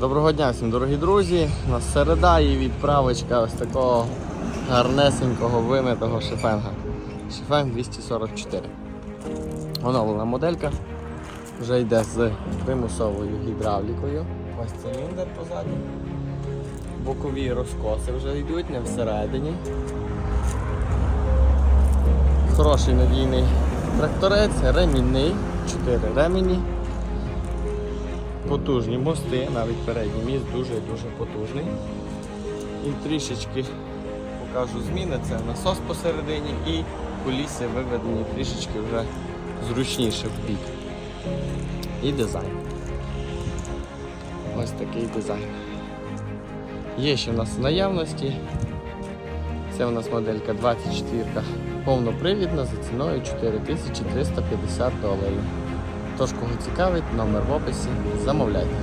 Доброго дня всім, дорогі друзі. У нас середа і відправочка ось такого гарнесенького вимитого шифенга. Шифенг 244. Оновлена моделька. Вже йде з примусовою гідравлікою. Ось циліндр позаду. Бокові розкоси вже йдуть, не всередині. Хороший надійний тракторець, ремінний, 4 ремені. Потужні мости, навіть передній міст дуже-дуже потужний. І трішечки покажу зміни. Це насос посередині і куліси виведені трішечки вже зручніше в бік. І дизайн. Ось такий дизайн. Є ще в нас наявності. Це у нас моделька 24 повнопривідна за ціною 4350 доларів. Тож, кого цікавить, номер в описі, замовляйте.